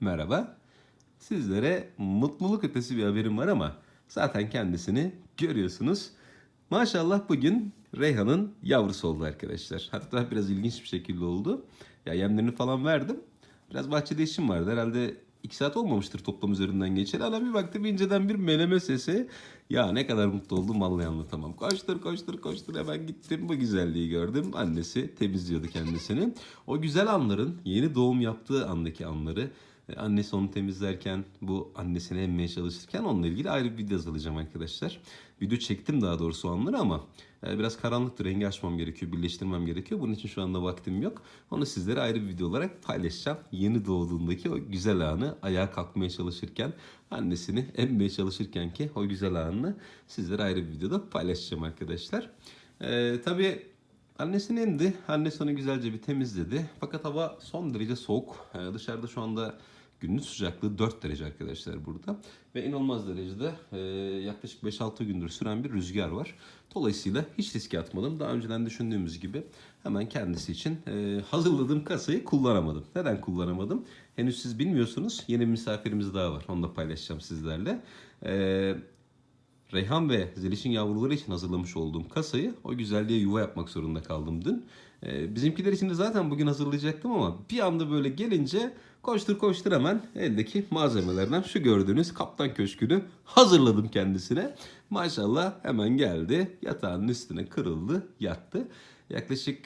merhaba. Sizlere mutluluk ötesi bir haberim var ama zaten kendisini görüyorsunuz. Maşallah bugün Reyhan'ın yavrusu oldu arkadaşlar. Hatta biraz ilginç bir şekilde oldu. Ya yemlerini falan verdim. Biraz bahçede işim vardı. Herhalde 2 saat olmamıştır toplam üzerinden geçeli. Ana bir baktım inceden bir meleme sesi. Ya ne kadar mutlu oldum vallahi anlatamam. Koştur koştur koştur hemen gittim bu güzelliği gördüm. Annesi temizliyordu kendisini. O güzel anların yeni doğum yaptığı andaki anları Annesi onu temizlerken, bu annesini emmeye çalışırken onunla ilgili ayrı bir video hazırlayacağım arkadaşlar. Video çektim daha doğrusu o anları ama e, biraz karanlıktı. Rengi açmam gerekiyor, birleştirmem gerekiyor. Bunun için şu anda vaktim yok. Onu sizlere ayrı bir video olarak paylaşacağım. Yeni doğduğundaki o güzel anı, ayağa kalkmaya çalışırken, annesini emmeye çalışırken ki o güzel anını sizlere ayrı bir videoda paylaşacağım arkadaşlar. E, tabii Annesini emdi. Annesi onu güzelce bir temizledi. Fakat hava son derece soğuk. Ee, dışarıda şu anda gündüz sıcaklığı 4 derece arkadaşlar burada. Ve inanılmaz derecede e, yaklaşık 5-6 gündür süren bir rüzgar var. Dolayısıyla hiç riske atmadım. Daha önceden düşündüğümüz gibi hemen kendisi için e, hazırladığım kasayı kullanamadım. Neden kullanamadım? Henüz siz bilmiyorsunuz. Yeni bir misafirimiz daha var. Onu da paylaşacağım sizlerle. Eee Reyhan ve Zeliş'in yavruları için hazırlamış olduğum kasayı o güzelliğe yuva yapmak zorunda kaldım dün. Ee, bizimkiler için de zaten bugün hazırlayacaktım ama bir anda böyle gelince koştur koştur hemen eldeki malzemelerden şu gördüğünüz Kaptan Köşkü'nü hazırladım kendisine. Maşallah hemen geldi yatağın üstüne kırıldı yattı. Yaklaşık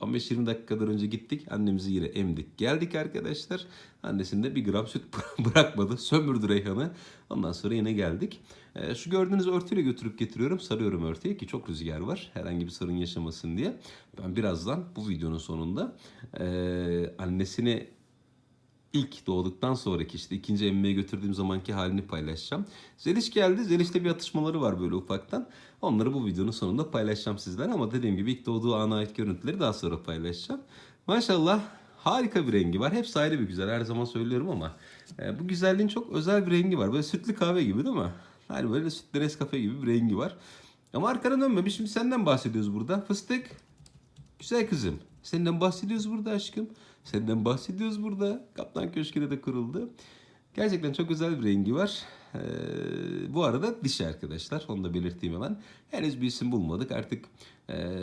15-20 dakikadan önce gittik. Annemizi yine emdik. Geldik arkadaşlar. Annesinde bir gram süt bırakmadı. Sömürdü Reyhan'ı. Ondan sonra yine geldik. Ee, şu gördüğünüz örtüyle götürüp getiriyorum. Sarıyorum örtüyü ki çok rüzgar var. Herhangi bir sorun yaşamasın diye. Ben birazdan bu videonun sonunda e, annesini ilk doğduktan sonraki işte ikinci emmeye götürdüğüm zamanki halini paylaşacağım. Zeliş geldi. Zeliş'le bir atışmaları var böyle ufaktan. Onları bu videonun sonunda paylaşacağım sizlere ama dediğim gibi ilk doğduğu ana ait görüntüleri daha sonra paylaşacağım. Maşallah harika bir rengi var. Hepsi ayrı bir güzel. Her zaman söylüyorum ama e, bu güzelliğin çok özel bir rengi var. Böyle sütlü kahve gibi değil mi? Hani böyle sütlü Nescafe gibi bir rengi var. Ama arkana dönme. Biz şimdi senden bahsediyoruz burada. Fıstık. Güzel kızım. Senden bahsediyoruz burada aşkım. Senden bahsediyoruz burada. Kaptan Köşkü'ne de kuruldu. Gerçekten çok güzel bir rengi var. Ee, bu arada dişi arkadaşlar. Onu da belirteyim hemen. Henüz bir isim bulmadık. Artık ee,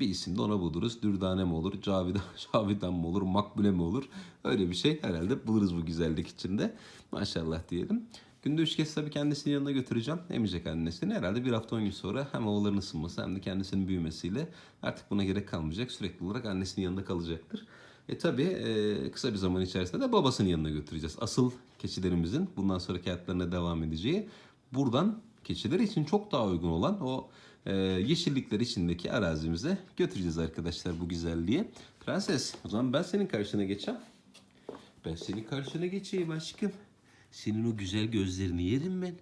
bir isim de ona buluruz. Dürdane mi olur? Cavidan, Cavidan mı olur? Makbule mi olur? Öyle bir şey herhalde buluruz bu güzellik içinde. Maşallah diyelim. Günde üç kez tabii kendisinin yanına götüreceğim. Emecek annesini. Herhalde bir hafta on gün sonra hem oğulların ısınması hem de kendisinin büyümesiyle artık buna gerek kalmayacak. Sürekli olarak annesinin yanında kalacaktır. E tabii e, kısa bir zaman içerisinde de babasının yanına götüreceğiz. Asıl keçilerimizin bundan sonraki hayatlarına devam edeceği buradan keçiler için çok daha uygun olan o e, yeşillikler içindeki arazimize götüreceğiz arkadaşlar bu güzelliği. Prenses o zaman ben senin karşına geçeceğim. Ben senin karşına geçeyim aşkım. Senin o güzel gözlerini yerim ben.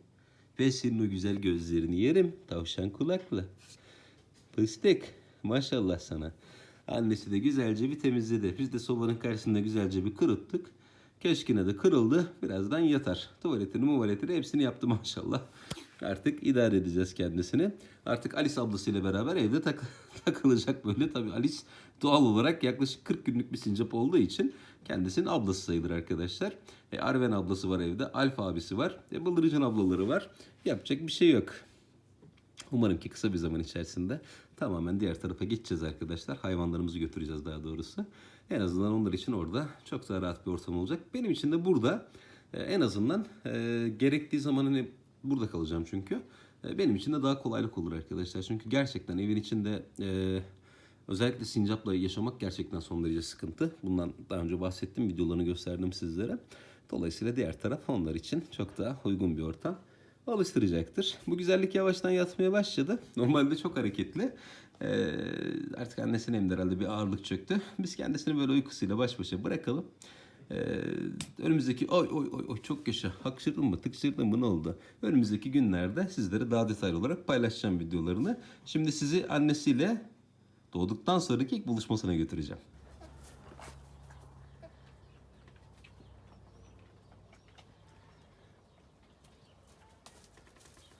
Ben senin o güzel gözlerini yerim. Tavşan kulaklı. Fıstık. Maşallah sana. Annesi de güzelce bir temizledi. Biz de sobanın karşısında güzelce bir kırıttık. Keşkine de kırıldı. Birazdan yatar. Tuvaletini muvaletini hepsini yaptı maşallah. Artık idare edeceğiz kendisini. Artık Alice ablasıyla beraber evde tak takılacak böyle. Tabii Alice doğal olarak yaklaşık 40 günlük bir sincap olduğu için kendisinin ablası sayılır arkadaşlar. E, Arven ablası var evde. Alfa abisi var. E, Bıldırıcın ablaları var. Yapacak bir şey yok. Umarım ki kısa bir zaman içerisinde tamamen diğer tarafa geçeceğiz arkadaşlar. Hayvanlarımızı götüreceğiz daha doğrusu. En azından onlar için orada çok daha rahat bir ortam olacak. Benim için de burada e, en azından e, gerektiği zaman hani burada kalacağım çünkü. E, benim için de daha kolaylık olur arkadaşlar. Çünkü gerçekten evin içinde e, özellikle sincapla yaşamak gerçekten son derece sıkıntı. Bundan daha önce bahsettim. Videolarını gösterdim sizlere. Dolayısıyla diğer taraf onlar için çok daha uygun bir ortam alıştıracaktır. Bu güzellik yavaştan yatmaya başladı. Normalde çok hareketli. Ee, artık annesine hem de herhalde bir ağırlık çöktü. Biz kendisini böyle uykusuyla baş başa bırakalım. Ee, önümüzdeki oy oy oy oy çok yaşa hakşırdın mı tıkşırdın mı ne oldu? Önümüzdeki günlerde sizlere daha detaylı olarak paylaşacağım videolarını. Şimdi sizi annesiyle doğduktan sonraki ilk buluşmasına götüreceğim.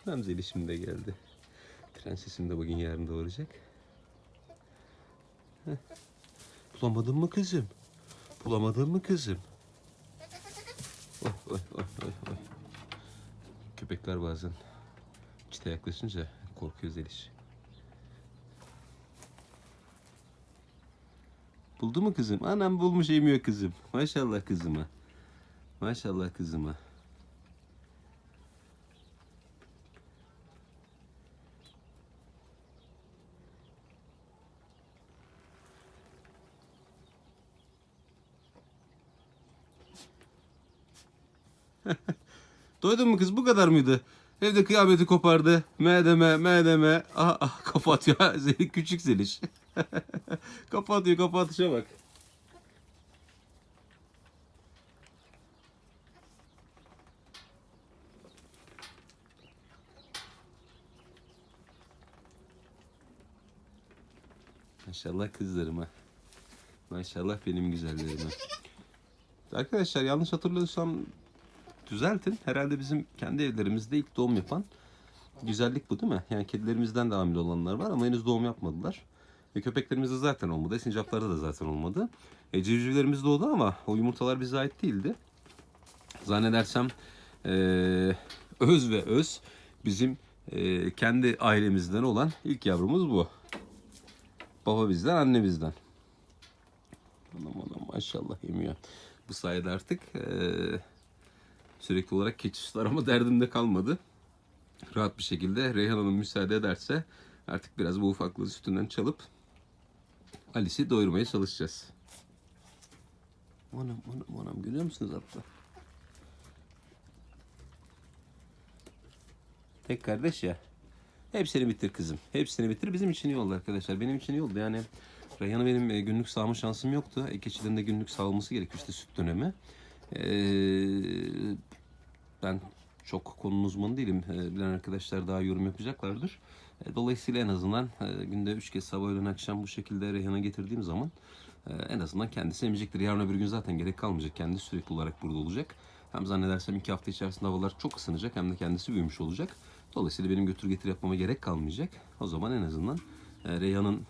Ramzeli şimdi de geldi. Prensesim de bugün yarın doğuracak. Heh. Bulamadın mı kızım? Bulamadın mı kızım? Oy, oy, oy, oy, oy. Köpekler bazen çite yaklaşınca korkuyoruz Eliş. Buldu mu kızım? Anam bulmuş yemiyor kızım. Maşallah kızıma. Maşallah kızıma. Doydun mu kız? Bu kadar mıydı? Evde kıyameti kopardı. Me deme, me deme. Ah, ah kafa atıyor. Zeliş, küçük Zeliş. kafa atıyor, kafa atışa bak. Maşallah kızlarıma. Maşallah benim güzellerime. Arkadaşlar yanlış hatırlıyorsam düzeltin. Herhalde bizim kendi evlerimizde ilk doğum yapan güzellik bu değil mi? Yani kedilerimizden de hamile olanlar var ama henüz doğum yapmadılar. E, köpeklerimizde zaten olmadı. Sincaplarda da zaten olmadı. E, civcivlerimiz doğdu ama o yumurtalar bize ait değildi. Zannedersem e, öz ve öz bizim e, kendi ailemizden olan ilk yavrumuz bu. Baba bizden, anne bizden. Anam anam maşallah yemiyor. Bu sayede artık eee, sürekli olarak keçi sütü arama derdinde kalmadı. Rahat bir şekilde Reyhan Hanım müsaade ederse artık biraz bu ufaklığı sütünden çalıp Alice'i doyurmaya çalışacağız. Anam anam anam görüyor musunuz hatta? Tek kardeş ya. Hepsini bitir kızım. Hepsini bitir. Bizim için iyi oldu arkadaşlar. Benim için iyi oldu. Yani Reyhan'ı benim e, günlük sağma şansım yoktu. E, keçilerin de günlük sağılması gerekiyor işte süt dönemi. Ee, ben çok konunun uzmanı değilim. Ee, bilen arkadaşlar daha yorum yapacaklardır. E, dolayısıyla en azından e, günde üç kez sabah öğlen akşam bu şekilde Reyhan'a getirdiğim zaman e, en azından kendisi emecektir. Yarın öbür gün zaten gerek kalmayacak. Kendisi sürekli olarak burada olacak. Hem zannedersem iki hafta içerisinde havalar çok ısınacak hem de kendisi büyümüş olacak. Dolayısıyla benim götür getir yapmama gerek kalmayacak. O zaman en azından e, Reyhan'ın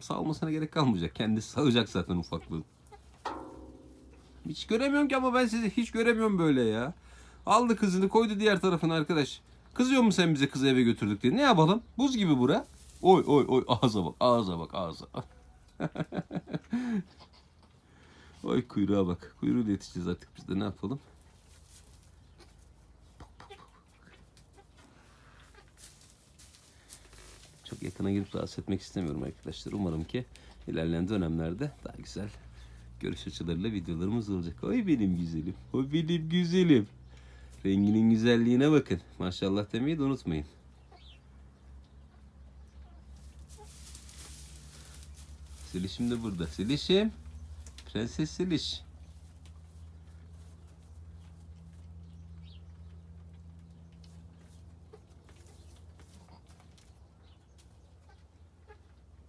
sağlamasına gerek kalmayacak. Kendisi sağacak zaten ufaklığı. Hiç göremiyorum ki ama ben sizi hiç göremiyorum böyle ya. Aldı kızını koydu diğer tarafına arkadaş. Kızıyor mu sen bize kızı eve götürdük diye. Ne yapalım? Buz gibi bura. Oy oy oy ağza bak ağza bak ağza. oy kuyruğa bak. Kuyruğu da yetişeceğiz artık biz de ne yapalım? Çok yakına girip rahatsız etmek istemiyorum arkadaşlar. Umarım ki ilerleyen dönemlerde daha güzel görüş açılarıyla videolarımız olacak. Oy benim güzelim. Oy benim güzelim. Renginin güzelliğine bakın. Maşallah demeyi de unutmayın. Selişim de burada. Selişim. Prenses Seliş.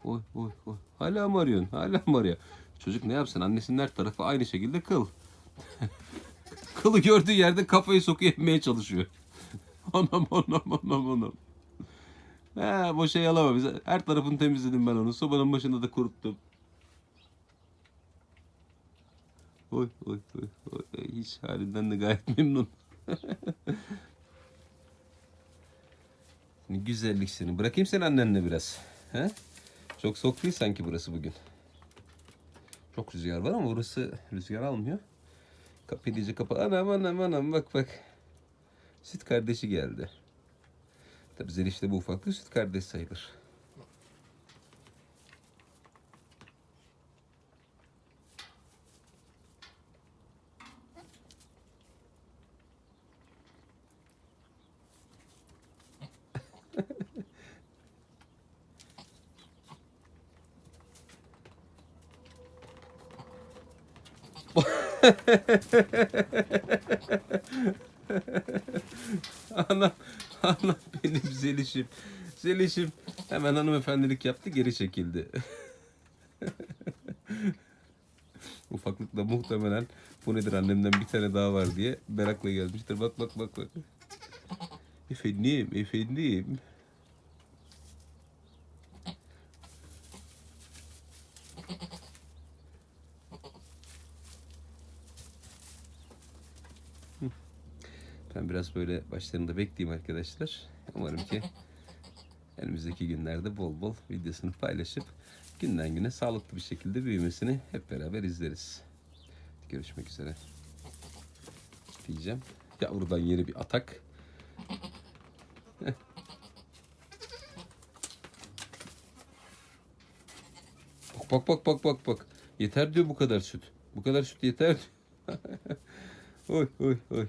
Oy oy oy. Hala mı arıyorsun? Hala mı arıyor? Çocuk ne yapsın? Annesinin her tarafı aynı şekilde kıl. Kılı gördüğü yerde kafayı sokuyor çalışıyor. anam anam anam anam. He boşa yalama bize. Her tarafını temizledim ben onu. Sobanın başında da kuruttum. Oy oy oy oy. Hiç halinden de gayet memnun. Güzellik seni. Bırakayım seni annenle biraz. He? Çok soğuk değil sanki burası bugün. Çok rüzgar var ama burası rüzgar almıyor. Kapıyı iyice kapa. Anam anam anam bak bak. Süt kardeşi geldi. Tabii Zeliş'te bu ufaklık süt kardeş sayılır. Anam, anam benim Zeliş'im. Zeliş'im hemen hanımefendilik yaptı geri çekildi. Ufaklıkla muhtemelen bu nedir annemden bir tane daha var diye merakla gelmiştir. Bak bak bak bak. Efendim, efendim. Ben biraz böyle başlarında bekleyeyim arkadaşlar. Umarım ki önümüzdeki günlerde bol bol videosunu paylaşıp günden güne sağlıklı bir şekilde büyümesini hep beraber izleriz. Görüşmek üzere. Diyeceğim. Yavrudan yeni bir atak. Bak bak bak bak bak bak. Yeter diyor bu kadar süt. Bu kadar süt yeter oy oy oy.